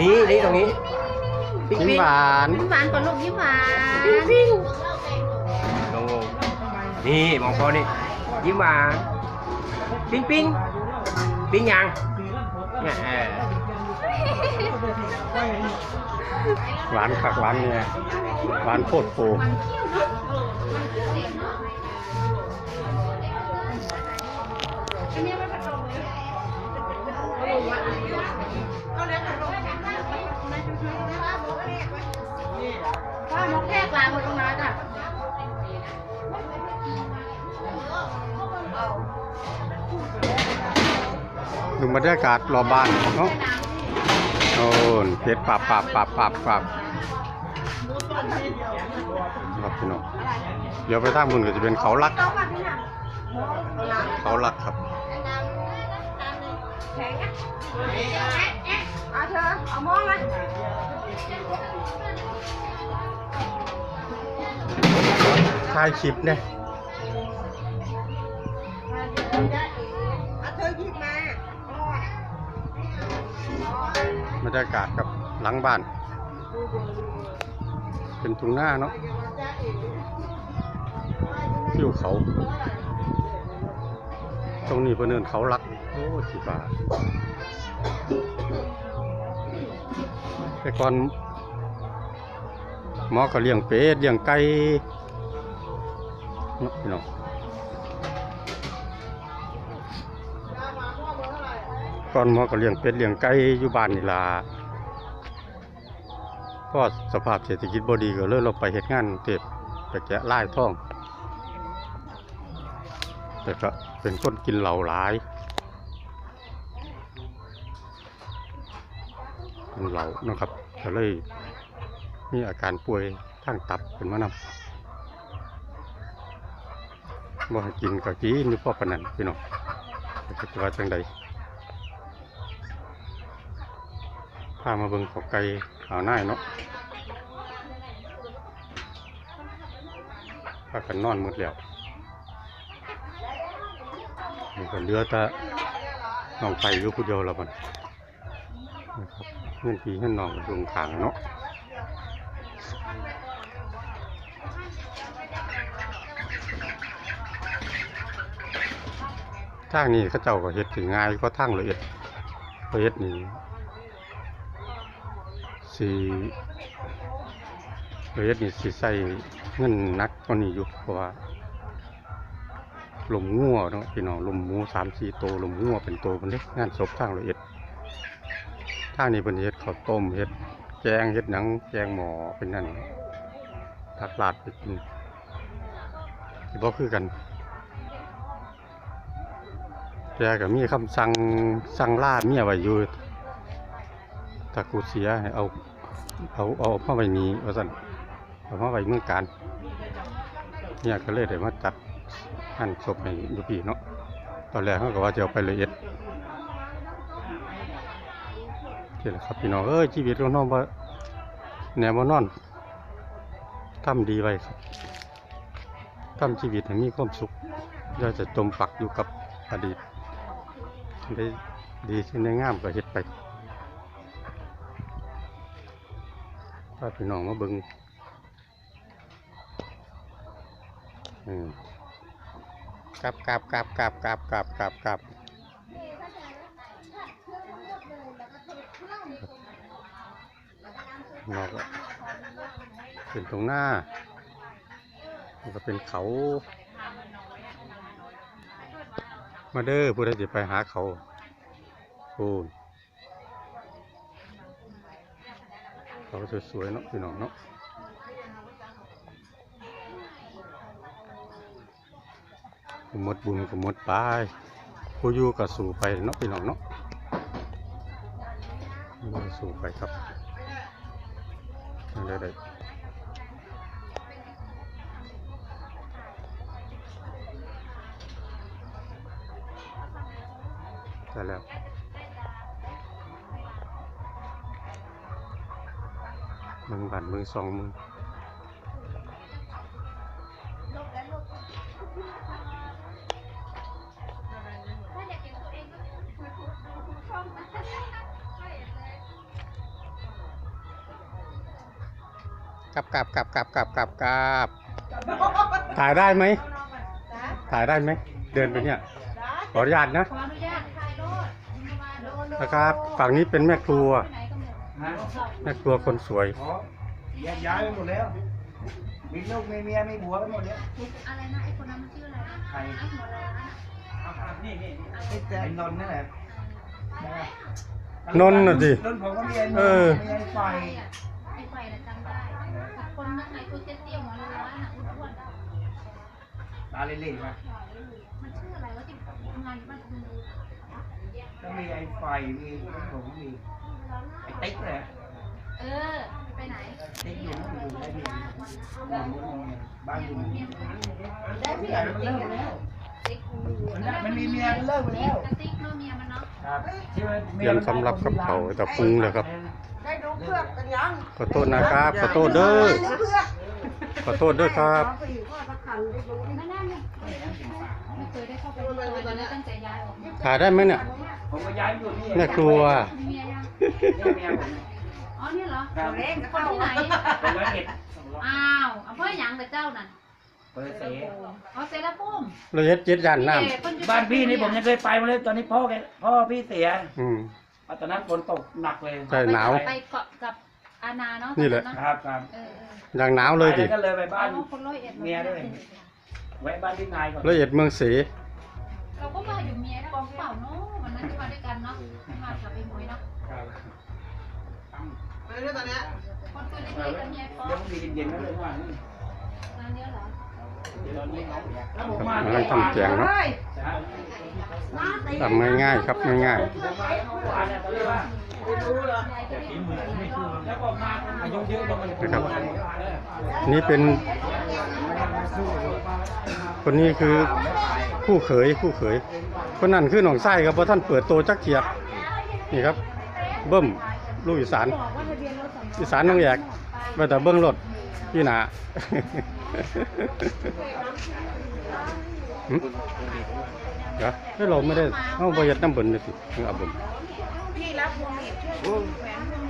นี่นี่ตรงนี้ปิ๊งยิ้มปิ๊งหวานยิ้มหวานก่อนลูกยิ้มหวานลงลงนี่มองพอนี่ยิ้มหวานปิ๊งปิ๊งปิ๊งยังเนี่ยเออหวานผักหวานเนี่ยหวานโคตรโปพ่างไว้ตรงนั้นอะดูบรรยากาศรอบบ้านเนาะโอ้นเพชรปับปับปับปับปับครับพี่น้องเดี๋ยวไปทางบนก็จะเป็นเขาลัก เขาลักครับเอาเธอเอามองมา ถ่ายคลิปเนี่ยบรรยากาศกับหลังบ้าน เป็นทุ่งหน้าเนาะทิวเขา ตรงนี้เพื่นเนินเขาลัก โอ้สิบาแต่ก่อนหมอก็เลี้ยงเป็ดเลี้ยงไก่ เนาะพี่น้องก่อนหมอก็เลี้ยงเป็ดเลี้ยงไก่อยู่บ้านนี่ล่ะพราะสภาพเศรษฐกิจบ่ดีก็เลยเราไปเฮ็ดงานกรุงเทพไปแกะลายท่อง แต่ก็เป็นคนกินเหล้าหลายกินเหล้านะครับก็เลยมีอาการป่วยทางตับเป็นมานำ บ่ให้กินก็กินนี่พ่อปนันพี่น้องแต่จะว่าจังใดพามาเบิ่งขอไก่ขาวหน้าเนาะพากันนอนหมดแล้วมันก็เหลือแต่น้องไปอยู่ผู้เดียวแล้วมันนะครับเงินปีเงินน้องลงทางเนาะ ทางนี้เขาเจ้าก็เฮ็ดถึงง่ายก็ทางละเอียดละเอียดนี่สีละเอียดนี่สิใส่เงินนักกว่านี้อยู่เพราะว่าลมงัวเนาะพี่น้องลมหมูสามสี่โตวลมงัวเป็นโตมันเล็กงานศพทางละเอียดทางนี้เป็นเฮ็ดข้าวต้มเฮ็ดแกงเฮ็ดหนังแกงหมอเป็นนั่นทักลาดไปกินที่บ่คือกัน แต่ก็มีคำสั่งสั่งล่าเมียไว้อยู่ถ้ากูเสียเอาเอาเอามาไว้นี้ว่าซั่นเอามาไว้เมืองการเนี่ยก็เลยได้มาจัดหั่นศพให้อยู่พี่เนาะตอนแรกเขาก็ว่าจะเอาไปละเอียดนี่แหละครับพี่น้องเอ้ยชีวิตของน้องบ่แนวบ่นอนทำดีไว้ครับทำชีวิตให้มีความสุขอย่าจะจมปักอยู่กับอดีต ได้ดีที่ได้งามก็เฮ็ดไปถ้าพี่น้องมาเบิงกลับกลับกลับกลับกลับกลับกลับกับนอกเป็นตรงหน้า ก็เป็นเขา มาเด้อผู้ใดจะไปหาเขาโอ้ยเขาสวยๆเนาะพี่น้องเนาะหมดบุญก็หมดไปผู้อยู่ก็สู่ไปเนาะพี่น้องเนาะสู่ไปครับได้ ได้ได้แล้วมึงบันมึงสองมึงกลับกลับกลับกลับกลับกลับกลับถ่ายได้ไหมจ้าถ่ายได้ไหม เดินไปเนี่ยขออนุญาตนะขออนุญาตถ่ายรถโด นโดนนะครับฝั่งนี้เป็นแม่ครัวไปไหนก็หมดฮะแม่ครัวคนสวย ขอแยกย้ายไปหมดแล้ว มีลูกมีเมียมีผัวไปหมดแล้วอะไรนะไอ้คนนั้นมันชื่ออะไรนะใครไอ้หัวเราะน่ะนี่นี่ไอ้แจ๊นนท์นั่นแหละนนท์น่ะดินนท์ผมก็มีไอ้นนท์เออ มีไอ้ไฟ ไอ้ไฟน่ะจำได้คนนึงไอ้ตัวเตี้ยๆหัวเราะน่ะอ้วนๆตาเล่ๆมามันชื่ออะไรวะที่ทำงานอยู่บ้านคุณดู ก็มีไอ้ไฟมีผมมีไอ้ติ๊กเลยเออ ไปไหนติ๊กอยู่นู่นอยู่ได้ดีบ้านอยู่นู่นได้เมีเมียยมันเลิกไปแล้วติ๊กมันได้มันมีเมียมันเลิกไปแล้วกระติ๊กเนาะเมียมันเนาะครับที่ว่าเตรียมสำหรับกับเขาวแต่ปรุงเลยครับได้ดูเพื่อกกันยังขอโทษนะครับขอโทษเด้อได้ดูเพื่อกขอโทษด้วยครับ ขอสี่ข้อสักคันได้ดูนั่นนั่นเนี่ยไม่เคยได้เข้าไปในซอยเลยตั้งใจย้ายออกถ่ายได้ไหมเนี่ยผมก็ย้ายไปอยู่นี่แม่ครัว มีเมียยังนี่เมียผมอ๋อเนี่ยเหรอครับเล็กคนที่ไหนเป็นร้อยเอ็ดอ้าวอำเภอหยังกับเจ้านั่นเปิดเสอ๋อเซราปุ่มเราเย็ดเจ็ดยันน้บ้านพี่นี่ผมยังเคยไปมาเลยตอนนี้พ่อแกพ่อพี่เสียำอืมตอนนั้นฝนตกหนักเลยใช่หนาวไปเกาะกับ อาณาเนาะนี่แหละ ครับครับเออเอออย่างหนาวเลยดิ ไปก็เลยไปอ๋บ้านอคนร้อยเอ็ดเมียด้วย แวะบ้านพี่นายก่อนละเอียดเมืองศรีเราก็มาอยู่เมียนะเปล่าเนาะวันนั้นที่มาด้วยกันเนาะที่มากับไอ้หมวยเนาะครับไปเรื่องตอนเนี้ยคนตัวเอเล็อกๆกับเมียก็เดี๋ยวมีเย็นๆนั่นเลยว่านี่งานเนี้ยเหรอเดี๋ยวต อนนี้เขาแล้วผมกมาำลังทำแจงเนาะเฮ้ยใช่น้าตีทำง่ายๆครับง่ายผมมาเมื่อวานเนี่ยตอนนี้ว่าไม่รู้เหรอแล้วก็มาอายุเยอะก็มันๆนะครับนี่เป็น คนนี้คือคู่เขยคู่เขยคนนั้นคือหนองไส้ครับเพราะท่านเปิดโตจักเทียบนี่ครับ เบิ้มลูกอีสานอีสานน้องแยกไปแต่เบิ้งรถ พี่หนาหึเดี๋ยวให้เราไม่ได้เอาบริยัดน้ำเบิ่นเลยสิเอาเบิ่นพี่รับพวงหลีดช่วยแหวนพวงหลีด